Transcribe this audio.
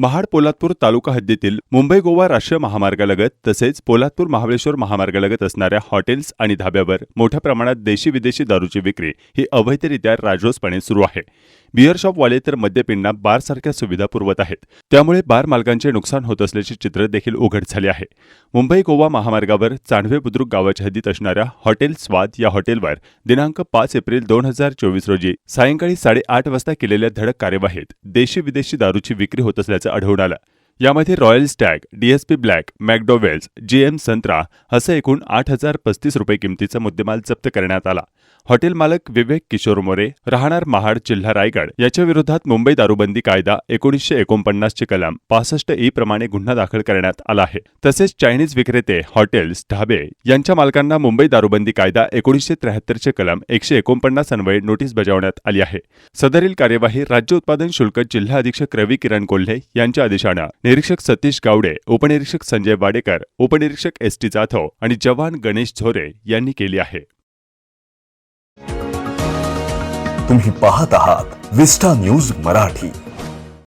महाड पोलादपूर तालुका हद्दीतील मुंबई गोवा राष्ट्रीय महामार्गालगत तसेच पोलादपूर महाबळेश्वर महामार्गालगत असणाऱ्या हॉटेल्स आणि धाब्यावर मोठ्या प्रमाणात देशी विदेशी दारूची विक्री ही अवैधरित्या राजरोसपणे सुरू आहे. बिअर शॉपवाले तर मद्यपींना बारसारख्या सुविधा पुरवत आहेत. त्यामुळे बार मालकांचे नुकसान होत असल्याचे चित्र देखील उघड झाले आहे. मुंबई गोवा महामार्गावर चांडवे बुद्रुक गावाच्या हद्दीत असणाऱ्या हॉटेल स्वाद या हॉटेलवर दिनांक पाच एप्रिल दोन हजार चोवीस रोजी सायंकाळी साडेआठ वाजता केलेल्या धडक कार्यवाहीत देशी विदेशी दारूची विक्री होत असल्याचं आढळून आलं. यामध्ये Royal Stag DSP Black McDowell's GM संत्रा असं एकूण आठ हजार पस्तीस रुपये किमतीचा मुद्देमाल जप्त करण्यात आला. हॉटेल मालक विवेक किशोर मोरे राहणार महाड जिल्हा रायगड याच्या विरोधात मुंबई दारूबंदी कायदा एकोणीसशे एकोणपन्नासचे कलम पासष्ट ई प्रमाणे गुन्हा दाखल करण्यात आला आहे. तसेच चायनीज विक्रेते हॉटेल्स ढाबे यांच्या मालकांना मुंबई दारूबंदी कायदा एकोणीसशे त्र्याहत्तरचे कलम एकशे एकोणपन्नास अन्वये नोटीस बजावण्यात आली आहे. सदरील कार्यवाही राज्य उत्पादन शुल्क जिल्हा अधीक्षक रवी किरण कोल्हे यांच्या आदेशानं निरीक्षक सतीश गावडे उपनिरीक्षक संजय वाडेकर उपनिरीक्षक एस टी जाधव आणि जवान गणेश झोरे यांनी केली आहे. तुम्ही पाहत आहात विस्टा न्यूज मराठी.